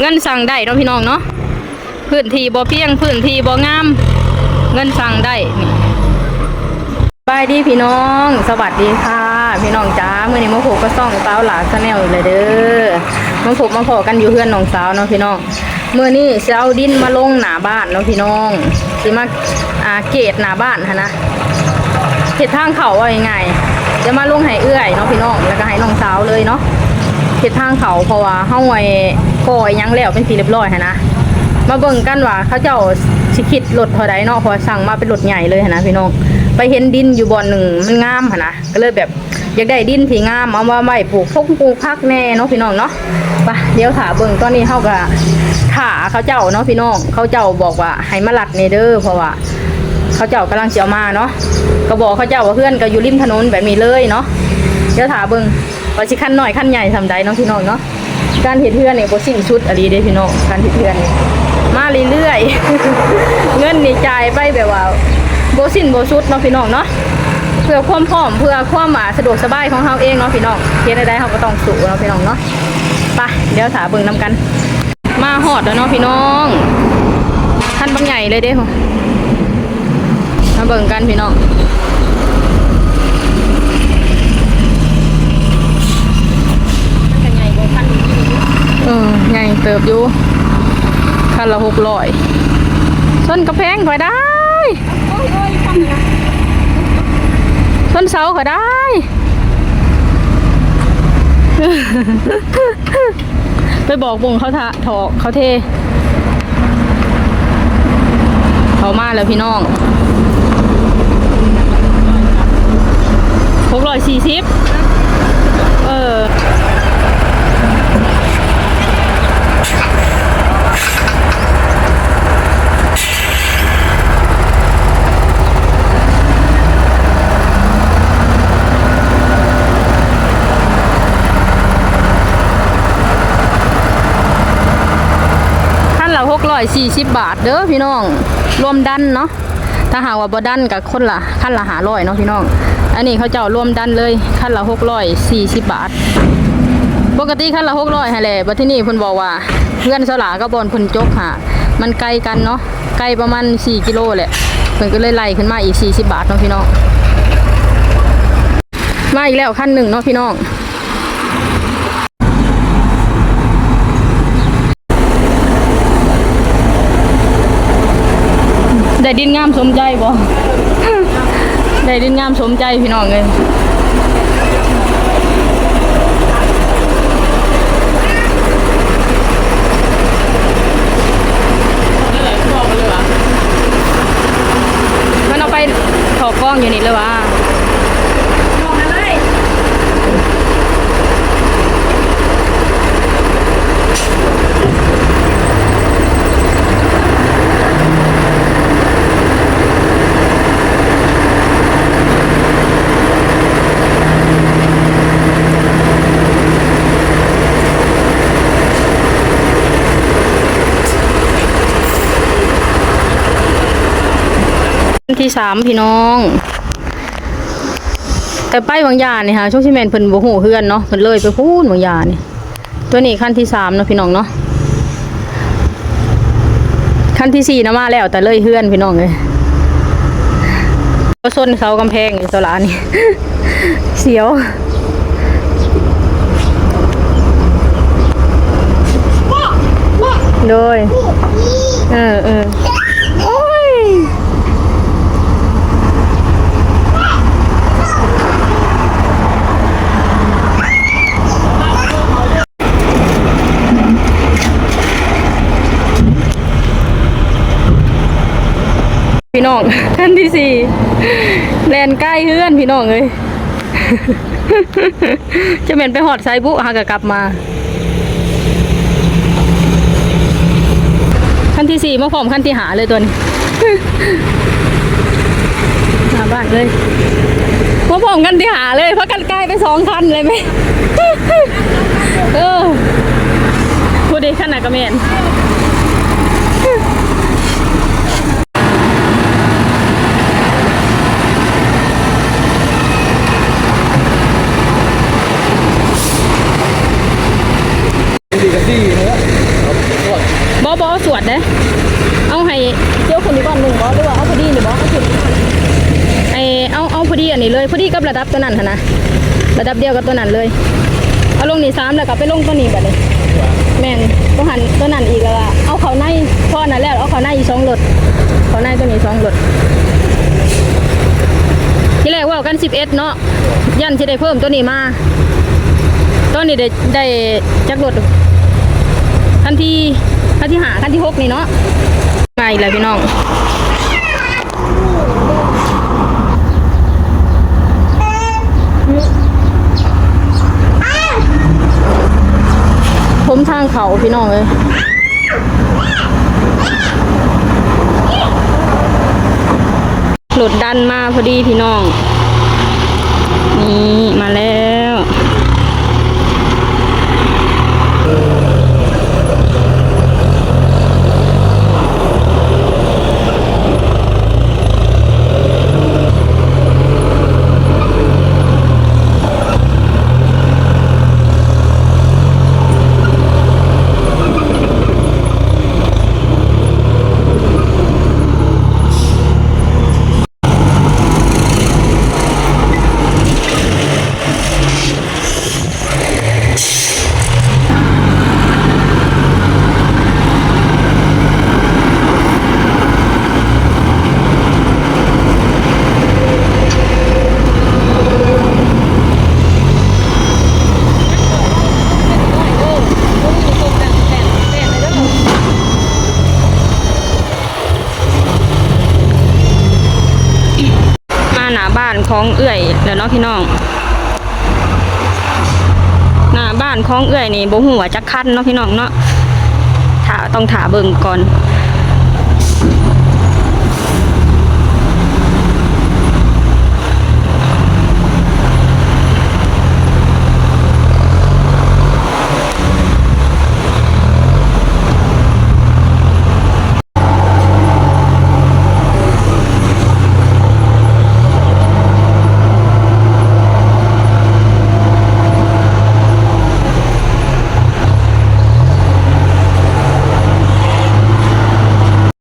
เงินสั่งได้เนาะพี่น้องเนาะพื้นที่บ่เพียงพื้นที่บ่งาม เงินสั่งได้บายดีพี่น้อง สวัสดีค่ะ พี่น้องจ้าเมื้อนี้มาผูกก็ซ่องสาวหลาสแนลอีกเลยเด้อมาผูกมาพอกันอยู่เพื่อนน้องสาวเนาะพี่น้องเมื้อนี้สิเอาดินมาลงหนาบ้านเนาะพี่น้องสิมาอ่าเกตหนาบ้านหั่นะเห็ดทางเขาว่ายังไงจะมาลงให้เอื้อยเนาะพี่น้องแล้วก็ให้น้องสาวเลยเนาะเห็ดทางเขาเพราะว่าเฮาไว้ ก่อยยังแล้วเป็นทีเรียบร้อยนะมาเบิ่งกันว่าเขาเจ้าสิคิดรถเท่าใดเนาะพอสั่งมาเป็นรถใหญ่เลยนะพี่น้องไปเห็นดินอยู่บ่อนหนึ่งมันงามนะก็เลยแบบอยากได้ดินที่งามเอามาไว้ปลูกพกปลูกพักแน่เนาะพี่น้องเนาะไปเดี๋ยวถาเบิ่งตอนนี้เฮาก็ถาเขาเจ้าเนาะพี่น้องเขาเจ้าบอกว่าให้มาลัดในเด้อเพราะว่าเขาเจ้ากำลังเจียวมาเนาะก็บอกเขาเจ้าว่าเพื่อนก็อยู่ริมถนนแบบนี้เลยเนาะเดี๋ยวถาเบิ่งว่าสิขั้นหน่อยขั้นใหญ่ทำใดเนาะพี่น้องเนาะ การเห็ดเพื่อนเนี่ยบ่สิ้นชุดอะไรเด้พี่น้องการเห็ดเพื่อนนี่มาเรื่อยๆ เงินนี่จ่ายไปแบบว่าโบสิ้นบ่ชุดเนาะพี่น้องเนาะเพื่อความพร้อมเพื่อความอ่าสะดวกสบายของเฮาเองเนาะพี่น้องเฮ็ดได้เฮาก็ต้องสู้เนาะพี่น้องเนาะไปเดี๋ยวถาเบิ่งนํกัน มาฮอดแล้วเนาะพี่น้องท่านบางใหญ่เลยเด้มาเบิ่งกันพี่น้องเออ ใหญ่เติบอยู่คันละหกร้อยส้นกระแพงก็ได้ส้นเสาก็ได้ ไปบอกวงเขาทะถอกเขาเท เขามาแล้วพี่น้องหกร้อยสี่สิบ สี่สิบบาทเด้อพี่น้องรวมดันเนาะถ้าหาว่าบ่ดันกับคนละขั้นละหาร้อยเนาะพี่น้อง อันนี้เขาเจ้ารวมดันเลยขั้นละหกร้อยสี่สิบบาท ปกติขั้นละหกร้อยแหละบัดที่นี่เพิ่นบอกว่าเพื่อนสลากับบอนเพิ่นจกค่ะมันไกลกันเนาะไกลประมาณสี่กิโลแหละเพิ่นก็เลยไล่ขึ้นมาอีกสี่สิบบาทเนาะพี่น้องมาอีกแล้วขั้นหนึ่งเนาะพี่น้อง ได้ดินงามสมใจบ่ได้ดินงามสมใจพี่น้องเลยมันเอาไปถอกกล้องอยู่นี่เลยวะ ที่สามพี่น้อง แต่ไปบางยาเนี่ค่ะช่วงที่แมนเพิ่นบ่ฮู้เฮือนเนาะเพิ่นเลยไปพูนบางยานี่ตัวนี้ขั้นที่สามเนาะพี่น้องเนาะขั้นที่สี่นะมาแล้วแต่เลยเฮือนพี่น้องเลยก็ส้นเสากำแพงอยู่ตลาดนี่เสียวโดยเออเออโอ้ย พี่น้องท่านที่สี่แลนใกล้เฮือนพี่น้องเลยจะเป็นไปหอดไซบุหากะกลับมาขั้นที่สี่มาพร้อมขั้นที่หาเลยตัวนี้หาบ้านเลยมาพร้อมกันที่หาเลยเพราะกันใกล้ไปสองคันเลยไหมเออพูดดีขั้นาดกระเมน ดีกันดีเนอะ บอสวดเด้เอาให้เจ้าคนนี้ก่อนหนึ่งบ่หรือว่าเอาพอดีหนี่บ่เอาขึ้นไอเอาเอาพอดีอันนี้เลยพอดีกับระดับตัวนั้นหั่นนะระดับเดียวกับตัวนั้นเลยเอาลงนี่สามแล้วก็ไปลงตัวนี้บัดนี้แม่นตัวหันตัวนั้นอีกแล้วอะเอาเขาในพ่อนั่นแล้วเอาเขาในอีกสองรถเขาในตัวนี้สองรถที่แรกว่ากันสิบเอ็ดเนาะยันที่ได้เพิ่มตัวนี้มาตัวนี้ได้ได้จักรถคันที คันที่หาคันที่หกนี่เนาะมาอีกแล้วพี่น้องผมทางเขาพี่น้องเลยหลุดดันมาพอดีพี่น้อง นี่มาแล้ว มาหน้าบ้านของเอื่อยแล้วเนาะพี่น้องหน้าบ้านของเอื่อยนี่บ่หัวจักคันเนาะพี่น้องเนาะถ้าต้องถาเบิ่งก่อน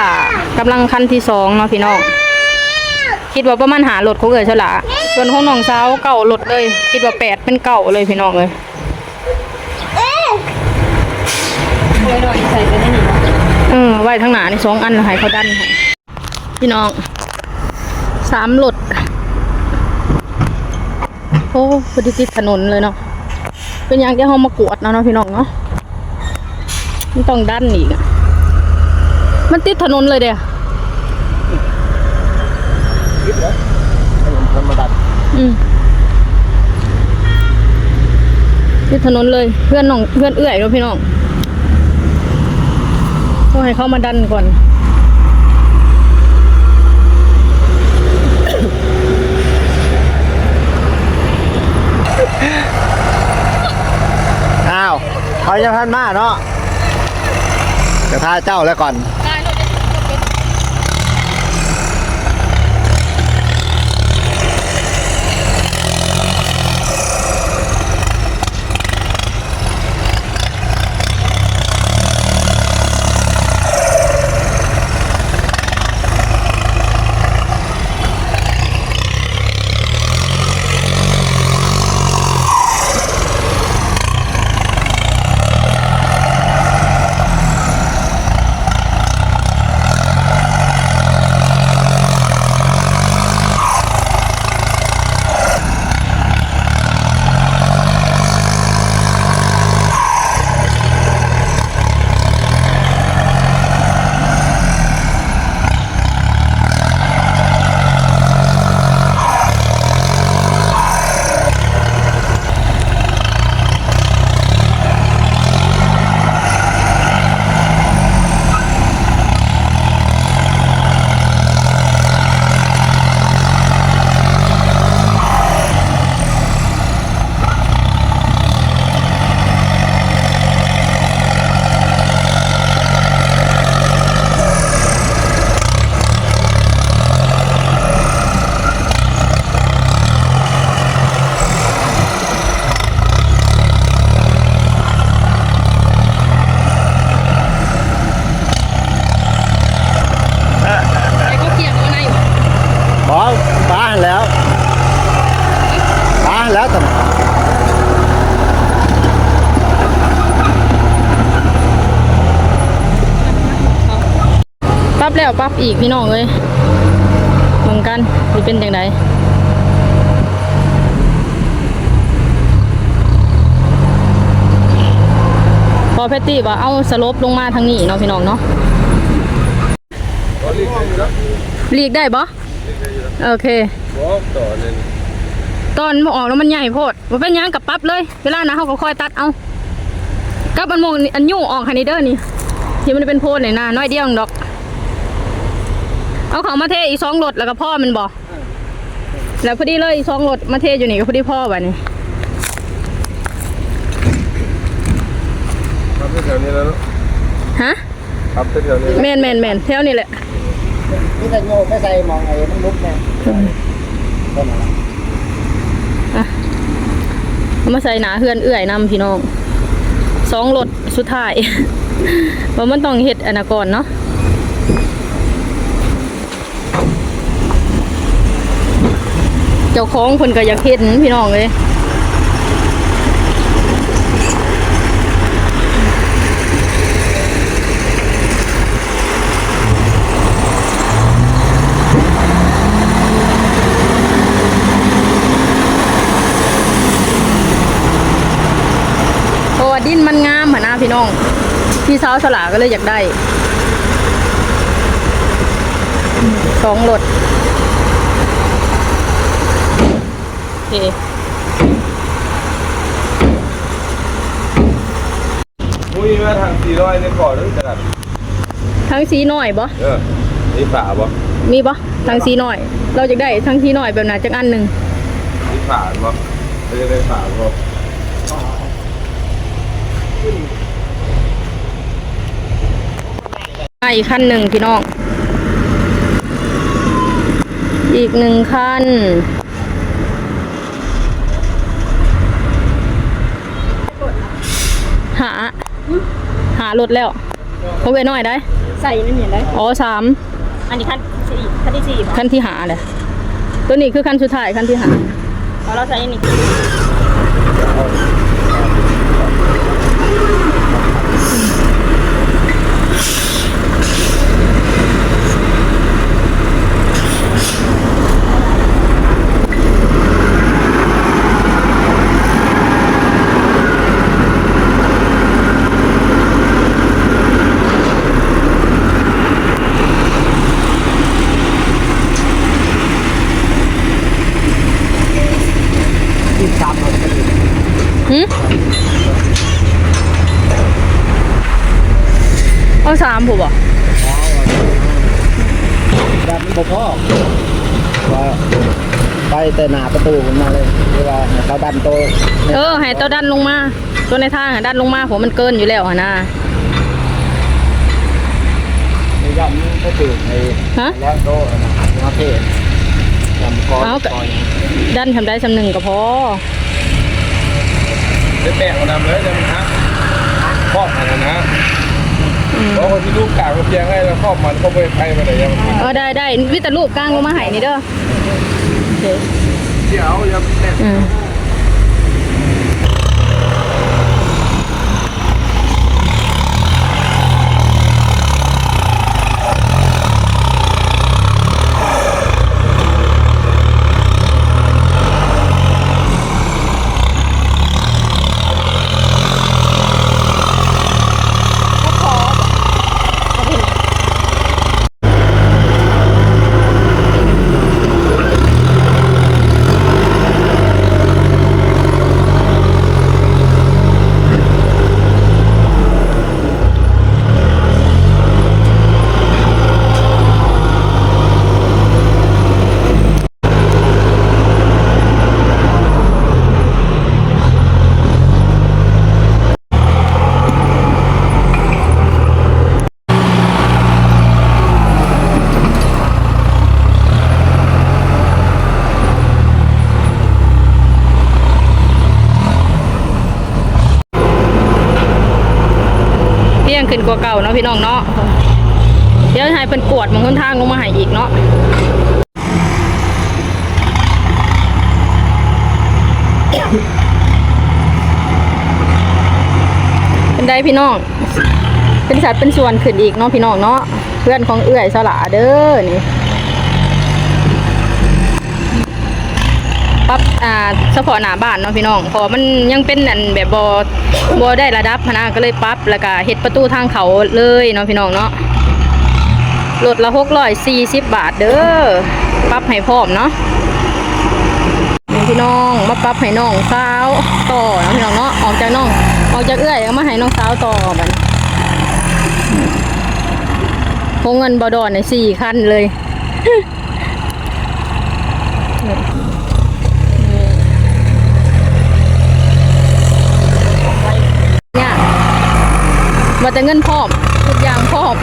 ล่ะ กำลังคันที่สองเนาะพี่น้องคิดว่าประมาณหารถของเอ๋ยเฉละส่วนของน้องสาวเก่ารถเลย คิดว่าแปดเป็นเก่าเลยพี่น้องเลยเออไว้ทั้งหนาในสองอันให้เขาดันให้พี่น้องสามรถโอ้พอดีติดถนนเลยเนาะเป็นอย่างที่เขามากวดเนาะเนาะพี่น้องเนาะมันต้องดันอีกอะ มันติดถนนเลยเดียมันมาดันอืมติดถนนเลยเพื่อนน้องเพื่อนเอื้อยเนาะพี่น้องต้องให้เขามาดันก่อนอ้าวเขาจะพันมาเนาะกระทาเจ้าแล้วก่อน แล้วปั๊บอีกพี่น้องเอ้ยเหมือนกันสิเป็นจังไดพอเพตตี้ว่าเอาสลบลงมาทางนี้เนาะพี่น้องเนาะหลีกได้บ่โอเคตอนมันออกแล้วมันใหญ่โพดมันเป็นยังกับปั๊บเลย เวลานะเขาก็ค่อยตัดเอากับอันโมงอันยุ่งออกคันนี้เด้อนี่ที่มันเป็นโพดเลยนะน้อยเดียวเองดอก เอาของมาเทอีกสองรถแล้วก็พ่อมันบอกแล้วพอดีเลยอีกสองรถมาเทอยู่นี่ก็พอดีพ่อแบบนี้ครับแถวนี้แล้วเนอะฮะครับแถวนี้แมนแมนแมนแถวนี้แหละนี่แต่โง่ไม่ใส่มองไอ้มันลุกแน่ต้นอะไรเอามาใส่หนาเฮือนเอื่อยนำพี่น้องสองรถสุดท้ายว่ามันต้องเฮ็ดอนนาก่อนเนาะ เจ้าของเพิ่นก็อยากเฮ็ดพี่น้องเลยเพราะว่าดินมันงามหั่นนะพี่น้อง พี่สาวสลาก็เลยอยากได้สองรถโอเค มุ้ยมาทางสี่ร้อยในก่อนด้วยกันทั้งสีหน่อยบ่ เออนี่ฝาบ่มีบ่ทั้งสีหน่อย เราจะได้ทั้งสีหน่อยแบบนั้นจักอันหนึ่งนี่ฝาบ่ไม่ได้ได้ฝาบ่อะอีกคันหนึ่งพี่น้อง อีกหนึ่งคัน หา หารถแล้วเขาเวน้อยได้ ใส่นั่นเห็นได้อ๋อสามอันนี้ขั้นสี่ขั้นที่สี่ป่ะคันที่หาเลยตัวนี้คือคันสุดท้ายคันที่หาพอเราใส่อันนี้ ที่ สามมันก็ดีหืเอาสามผมบอกแบบมันบ่พอว่าไปแต่หน้าประตูผมมาเลยเวลาเขาดันโตเออให้ตัวดันลงมา ตัวในทางอะดันลงมาผมมันเกินอยู่แล้วอะนะในย่อมมันก็ตื่นในฮะแล้วโตนะมาเทศยำกอเอากะกอยดันทำได้สำหนึ่งก็พอ ได้แปะเอานำเลยจะมันฮะครอบมันนะเพราะคนที่ลูกกลางมันเพียงให้แล้วครอบมันก็ไม่ใครมาไหนยังเออได้ได้วิตารูปกลางลงมาให้นี่เด้อโอเคเดี๋ยวยังแน่ กว่าเก่าเนาะพี่น้องเนาะเดี๋ยวให้เป็นกวดมองคนทางลงมาให้อีกเนาะเป็นได้พี่น้อง เป็นสัดเป็นส่วนขึ้นอีกเนาะพี่น้องเนาะเพื่อนของเอื้อยสละเด้อนี่ ปรับอ่าเฉพาะหน้าบ้านเนาะพี่น้องเพอมันยังเป็นอันแบบบอบอได้ระดับหั้นนะก็เลยปรับแล้วก็เฮ็ดประตูทางเขาเลยเนาะพี่น้องเนาะรถละหกร้อยสี่สิบบาทเด้อปรับให้พร้อมเนาะนี่พี่น้องมาปรับให้น้องสาวต่อเนาะพี่น้องเนาะออกจากน้องออกจากเอื้อยแล้วมาให้น้องสาวต่อบัดนี้พงเงินบอดอนในสี่คันเลยมา แต่เงินพร้อมทุกอย่างพร้อม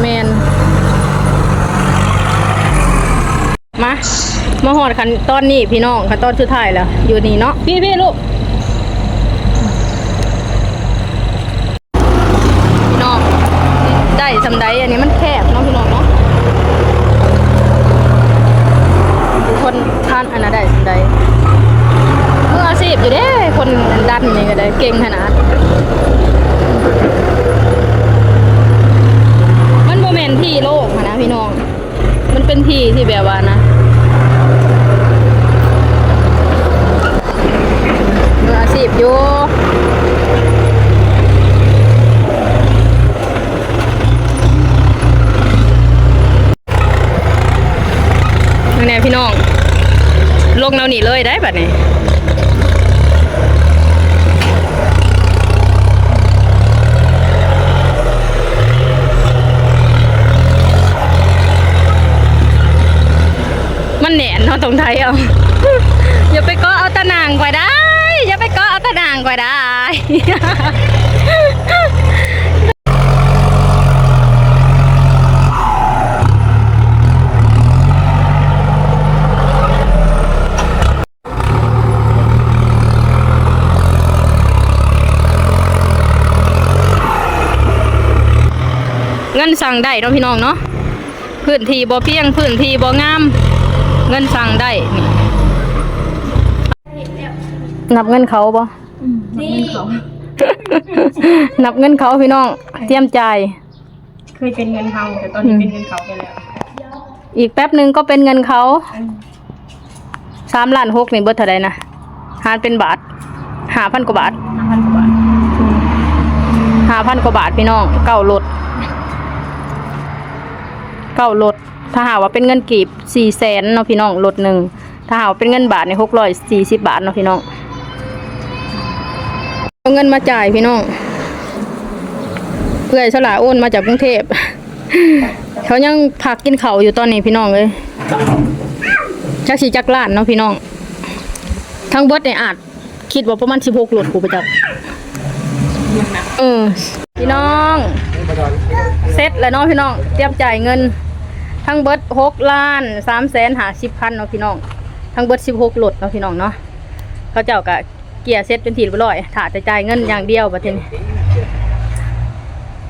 แมนมามาหอดคันตอนนี้พี่น้องคันตอนสุดท้ายแล้ว อยู่นี่เนาะพี่พี่ลูกพี่น้องได้สำได้อันนี้มันแคบเนาะพี่น้องเนาะทุกคนท่านอันนั้นได้สำไดมืออาชีพอยู่เด้คนดันนี่ก็ได้เก่งขนาดมันโมเมนที่โลกหั้นนะพี่น้อง มันเป็นที่ที่แบบว่านะมืออาชีพอยู่ นี่ แน่พี่น้อง ลงเราหนีเลยได้แบัดนี้มันแหนนเนาะตรงไทยเอาอย่าไปก็เอาตะนางไปได้ อย่าไปก็เอาตะนางไปได้ งินสั่งได้เนาะพี่น้องเนาะพื้นที่บ่เพียงพื้นที่บ่งาม เงินสั่งได้นี่นับเงินเขาบ่นี่นับเงินเขาพี่น้อง เตรียมจ่ายเคยเป็นเงินเฮาแต่ตอนนี้เป็นเงินเขาไปแล้ว อีกแป๊บหนึ่งก็เป็นเงินเขาสามล้านหกนี่เบิดเท่าใดนะหารเป็นบาทห้าพันกว่าบาทห้าพันกว่าบาทห้าพันกว่าบาทพี่น้องเก้ารถ เก้ารถถ้าหากว่าเป็นเงินกีบสี่แสนเนาะพี่น้องรถหนึ่งถ้าหากว่าเป็นเงินบาทในหกร้อยสี่สิบบาทเนาะพี่น้องเอาเงินมาจ่ายพี่น้อง เพื่อให้ฉลาโอนมาจากกรุงเทพเขายังพักกินเขาวอยู่ตอนนี้พี่น้องเลยจักสีจักล้านเนาะพี่น้อง ทั้งเบิดในอาจคิดว่าประมาณสิบหกหลดกูไปจับเออพี่น้อง เซ็ตแล้วเนาะพี่น้อง เตรียมจ่ายเงิน ทั้งเบิดหกล้านสามแสนหาสิบพันเนาะพี่น้อง ทั้งเบิดสิบหกหลดเนาะพี่น้องเนาะเขาเจ้ากะเกียร์เซ็ตเป็นทีเรียบร้อยถ่าแต่จ่ายเงินอย่างเดียวประเทศนี้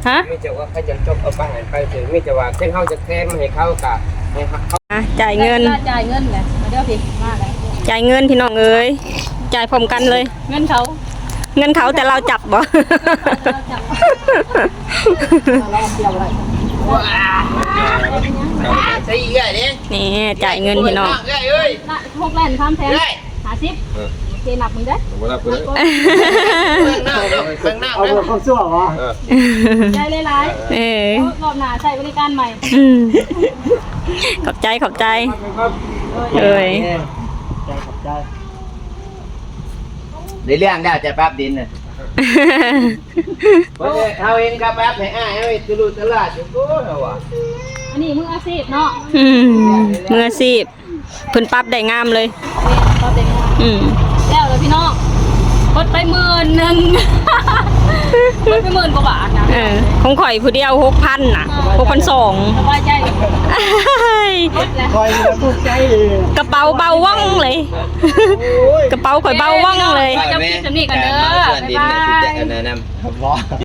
ฮะไม่จะว่าเขาจะจบเอาไปให้ไปถึงไม่จะว่าเช่นเขาจะแทนมาให้เขากะให้เขาอะจ่ายเงินจ่ายเงินเลยมาเดี๋ยวพี่มาเลยจ่ายเงินพี่น้องเอ้ยจ่ายพร้อมกันเลย เงินเขาเงินเขาแต่เราจับบ่ ใช่อีกไงเนี่ยนี่จ่ายเงินพี่น้องเอ้ยเอ้ยละหกแสนสามแสนเอ้ยหาสิบโอเคนับมึงได้ผมรับไปเลยเบิ่งหน้าเด้อเบิ่งหน้าเอาเด้เบออร์ความชั่ววะเออใจหลายเออๆรอบหน้าใช้บริการใหม่อืมขอบใจขอบใจเอ้ยใจขอบใจในเรื่องได้จะแป๊บดินน่ะ เพราะเขาเองกับแป๊บให้อ้ายเอ้ยตุลุตลาดอยู่กูเหรอวะอันนี้มืออาชีพเนาะอืมมืออาชีพเพิ่นปรับได้งามเลยตอบเด็กอืมแล้วเลยพี่น้องกดไปหมื่นหนึ่ง กดไปหมื่นกว่าบาทนะเออของข่อยผู้เดียวหกพันน่ะหกพันสองสบายใจเลยกดแล้วคอยมีทุกใจกระเป๋าเบาว่องเลย กระเป๋าข่อยเบาว่องเลย จะปิดสำนีกันเด้อบ๊ายบายแนะนำครับ